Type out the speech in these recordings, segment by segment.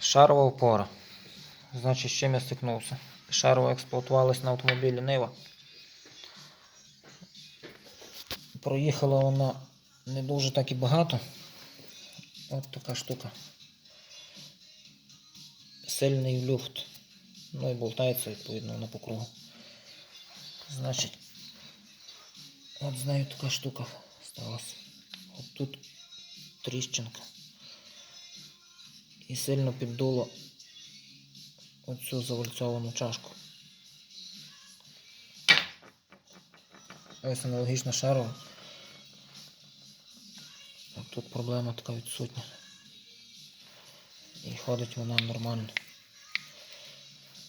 Шарова опора. Значить, з чим я стикнувся? Шарова експлуатувалась на автомобілі Нива. Проїхала вона не дуже так і багато. От така штука. Сильний люфт. Ну і болтається, відповідно, вона по кругу. Значить, от з нею така штука сталася. От тут тріщинка. І сильно піддуло оцю завальцьовану чашку. Ось аналогічна шарова. Тут проблема така відсутня. І ходить вона нормально.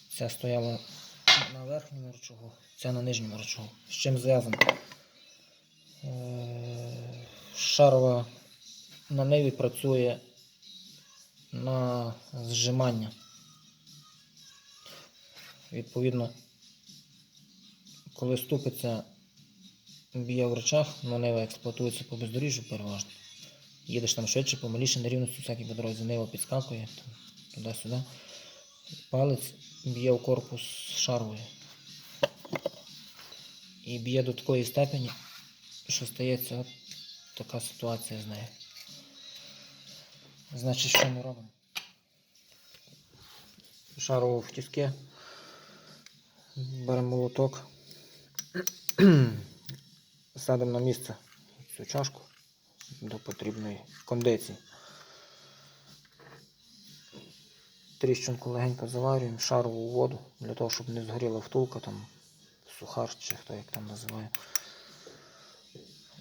Ця стояла на верхньому рычагу, ця на нижньому рычагу. З чим зв'язано? Е, Шарова на ниві працює на зжимання. Відповідно, коли ступиться б'є в речах, но нива експлуатується по бездоріжжю переважно. Їдеш там швидше, помаліше, нерівності всякі по дорозі, нива підскакує туди-сюди. Палець б'є в корпус шаровою. І б'є до такої степені, що стається от така ситуація з нею. Значить, що ми робимо? Шарову в тіски. Беремо молоток. Садимо на місце цю чашку до потрібної кондиції. Тріщинку легенько заварюємо, шарову воду для того, щоб не згоріла втулка, там, сухар чи хто як там називає.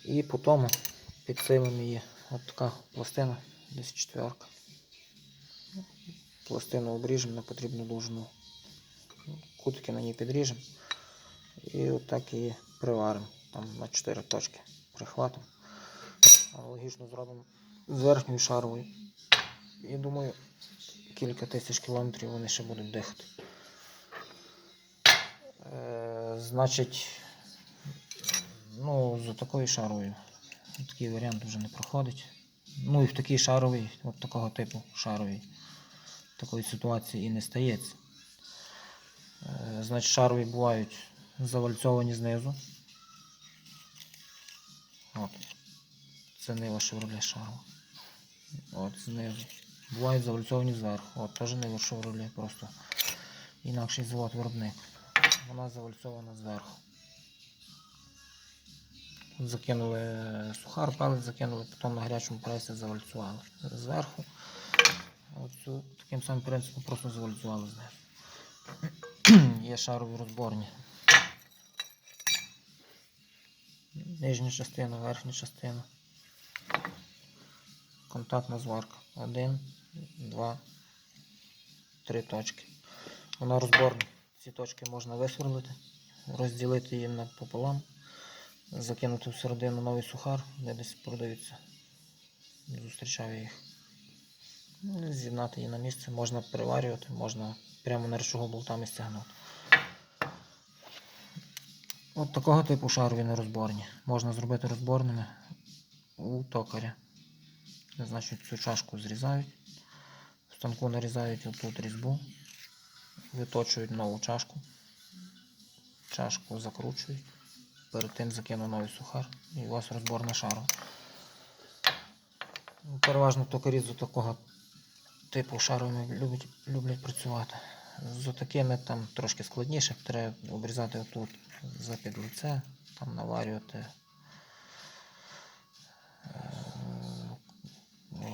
І потім підсилимо її. От така пластина, десь четверка. Пластину обріжемо на потрібну довжину. Кутики на ній підріжемо. І отак її приваримо. Там на 4 точки прихватимо. Аналогічно зробимо з верхньою шаровою. І думаю, кілька тисяч кілометрів вони ще будуть дихати. Е, значить, ну, за такою шаровою такий варіант вже не проходить. Ну і в такій шаровій, от такого типу шаровій, такої ситуації і не стається. Е, значить, шарові бувають завальцьовані знизу. От. Це нива Chevrolet шарова. От знизу. Бувають завальцьовані зверху. От теж нива Chevrolet, просто інакший завод виробник. Вона завальцьована зверху. Закинули сухар, палець закинули, потім на гарячому пресі завальцювали. Зверху. Оцю таким самим принципом просто завальцювали знизу. Є шарові розборні. Нижня частина, верхня частина. Контактна зварка. Один, два, три точки. Вона розборна. Ці точки можна висверлити, розділити її напополам, закинути всередину новий сухар, де десь продаються. Зустрічав я їх. Ну, З'єднати її на місце, можна приварювати, можна прямо на речого болтами стягнути. От такого типу шарові нерозборні. Можна зробити розборними у токаря. Значить, цю чашку зрізають, в станку нарізають отут різьбу, виточують нову чашку, чашку закручують, перед тим закину новий сухар і у вас розборна шарова. Ну, Переважно токарі з такого типу шаровими люблять, люблять працювати. З такими там трошки складніше, треба обрізати отут за під лице, там наварювати е,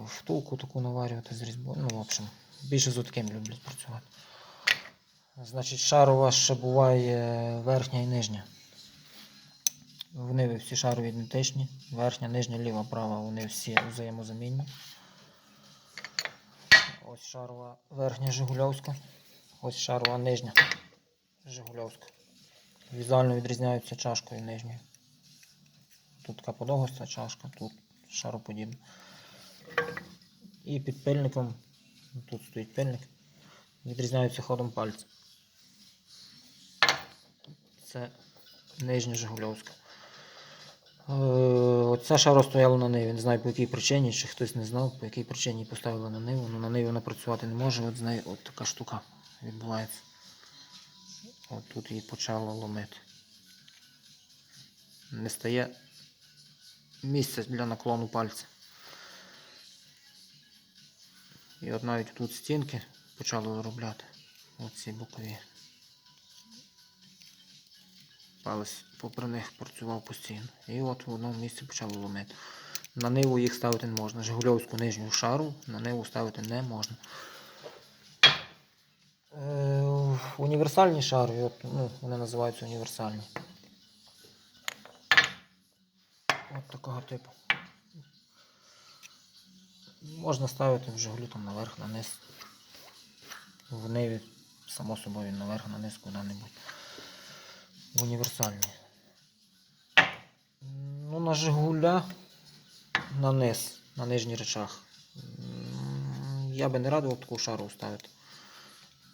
втулку таку наварювати з різьбою. Ну, в общем, більше з таким люблять працювати. Значить, шарова ще буває верхня і нижня. Вони всі шарові ідентичні. Верхня, нижня, ліва, права, вони всі взаємозамінні. Ось шарова верхня Жигульовська. Ось шарова нижня Жигульовська. Візуально відрізняються чашкою нижньою. Тут така подовгоста чашка, тут шароподібна. І під пильником, тут стоїть пильник, відрізняються ходом пальця. Це нижня Жигульовська. Е, Оця шара стояла на ниві. Не знаю по якій причині, чи хтось не знав, по якій причині поставили на ниву. Ну, на ниві вона працювати не може, от з нею от така штука відбувається. От тут її почало ломити. Не стає місця для наклону пальця. І от навіть тут стінки почали виробляти. Оці бокові. Палець попри них працював постійно. І от в одному місці почало ломити. На ниву їх ставити не можна. Жигульовську нижню шару на ниву ставити не можна. Е, універсальні шари, от, ну, вони називаються універсальні. От такого типу. Можна ставити в Жигулі там наверх, на низ. В ниві, само собою, наверх, на низ, куди-небудь. Універсальні. Ну, на Жигуля на низ, на нижній речах. Я би не радив таку шару ставити.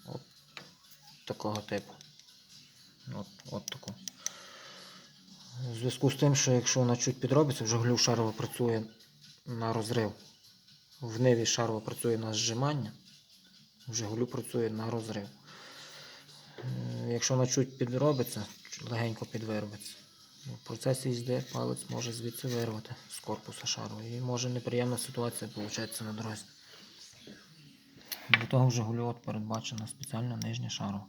От такого типу. От, от таку. У зв'язку з тим, що якщо вона чуть підробиться, в Жигулю шарова працює на розрив. В ниві шарова працює на зжимання, в Жигулю працює на розрив. Якщо вона чуть підробиться, легенько підвиробиться, в процесі їзди палець може звідси вирвати з корпуса шару. І може неприємна ситуація виходить на дорозі. Для того в Жигулю от передбачена спеціальна нижня шарова.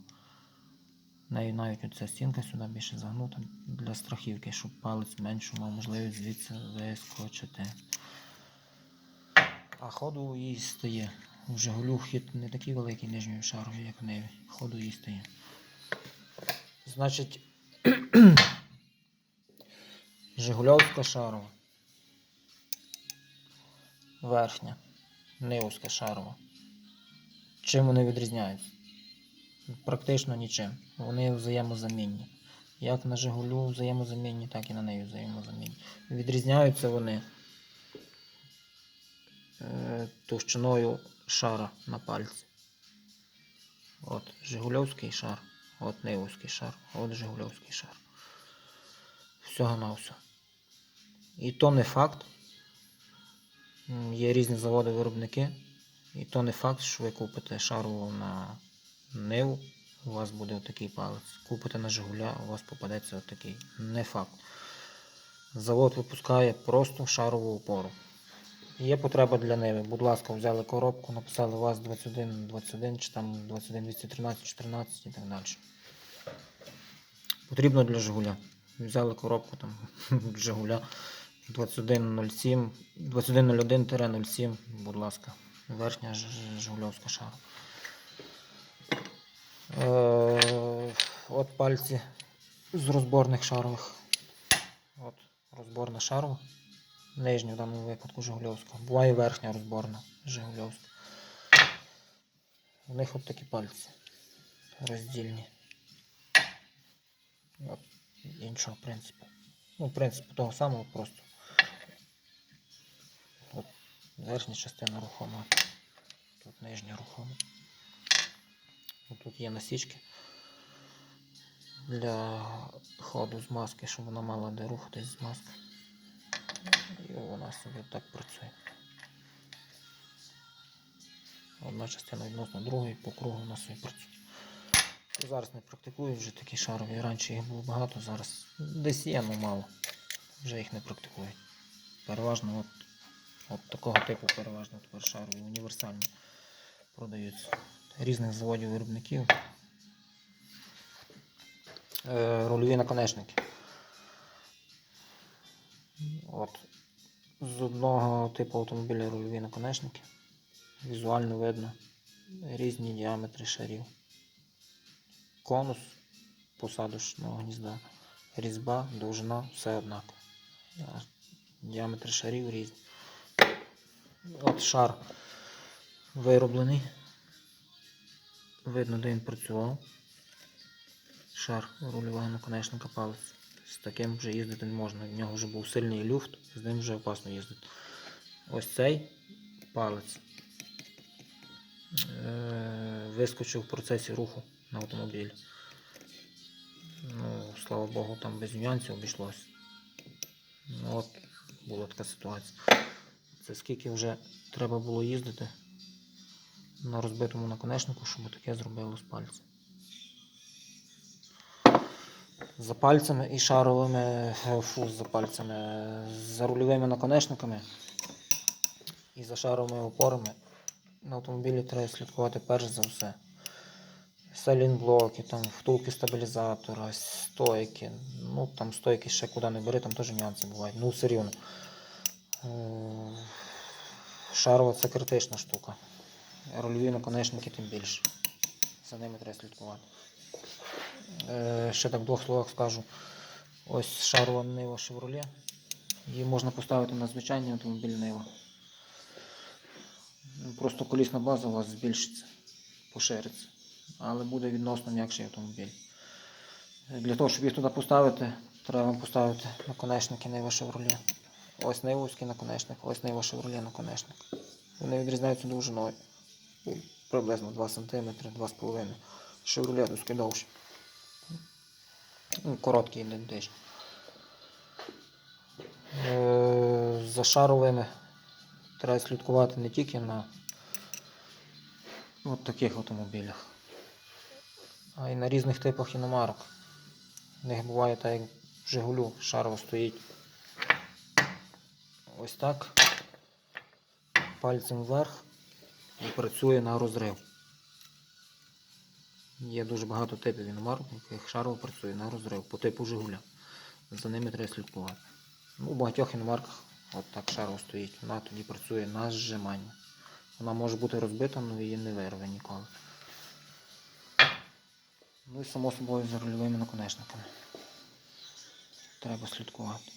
Нею навіть оця стінка сюди більше загнута для страхівки, щоб палець менше мав можливість звідси вискочити. А ходу їй стає. У Жигулю хід не такий великий нижньою шарою, як в Ниві. Ходу їй стає. Значить, Жигульовська шарова. Верхня. Нивовська шарова. Чим вони відрізняються? Практично нічим. Вони взаємозамінні. Як на Жигулю взаємозамінні, так і на неї взаємозамінні. Відрізняються вони е, товщиною шара на пальці. От Жигульовський шар, от Нивовський шар, от Жигульовський шар. Всього на все. І то не факт. Є різні заводи-виробники. І то не факт, що ви купите шару на Ниву, у вас буде отакий палець. Купите на Жигуля, у вас попадеться отакий. Не факт. Завод випускає просто шарову опору. Є потреба для Ниви. Будь ласка, взяли коробку, написали вас 21, 21 чи там 21, 213, 14 і так далі. Потрібно для Жигуля. Взяли коробку там Жигуля 2107, 2101-07, будь ласка. Верхня Жигульовська шара. Е, От пальці з розборних шарових. От розборна шарова. Нижня в даному випадку Жигульовська. Буває верхня розборна Жигульовська. У них от такі пальці. Роздільні. От іншого принципу. Ну, принципу того самого просто. От верхня частина рухома. Тут нижня рухома. Тут є насічки для ходу з маски, щоб вона мала де рухатись з маски. І вона собі так працює. Одна частина відносно другої, по кругу вона собі працює. Зараз не практикую вже такі шарові. Раніше їх було багато, зараз десь є, але мало. Вже їх не практикують. Переважно от, от такого типу переважно тепер шарові, універсальні продаються. Різних заводів виробників. Е, рульові наконечники. От. З одного типу автомобіля рульові наконечники. Візуально видно різні діаметри шарів. Конус посадочного гнізда. Різьба, довжина, все однаково. А Діаметри шарів різні. От шар вироблений. Видно, де він працював. Шар рульового наконечника палець. З таким вже їздити не можна. В нього вже був сильний люфт, з ним вже опасно їздити. Ось цей палець е- вискочив в процесі руху на автомобілі. Ну, слава Богу, там без нюансів обійшлося. Ну, от була така ситуація. Це скільки вже треба було їздити на розбитому наконечнику, щоб таке зробило з пальцем. За пальцями і шаровими, е, фу, за пальцями, за рульовими наконечниками і за шаровими опорами на автомобілі треба слідкувати перш за все. Салінблоки, там втулки стабілізатора, стойки. Ну там стойки ще куди не бери, там теж нюанси бувають. Ну все рівно. Е, Шарова це критична штука. Рольові наконечники тим більше. За ними треба слідкувати. Е, Ще так в двох словах скажу. Ось шарова нива Chevrolet. Її можна поставити на звичайний автомобіль Нива. Просто колісна база у вас збільшиться, пошириться. Але буде відносно м'якший автомобіль. Для того, щоб їх туди поставити, треба поставити наконечники Нива Chevrolet. Ось Нивовський наконечник, ось Нива Chevrolet наконечник. Вони відрізняються довжиною. Приблизно 2 см, 2,5 см. Chevrolet довший. Ну, Короткий ідентичний. Е, За шаровими треба слідкувати не тільки на от таких автомобілях, а й на різних типах іномарок. В них буває так, як в Жигулю шарова стоїть. Ось так. Пальцем вверх і працює на розрив. Є дуже багато типів іномарок, яких шарова працює на розрив по типу Жигуля. За ними треба слідкувати. Ну, у багатьох іномарках от так шарова стоїть. Вона тоді працює на зжимання. Вона може бути розбита, але її не вирве ніколи. Ну і само собою за рульовими наконечниками. Треба слідкувати.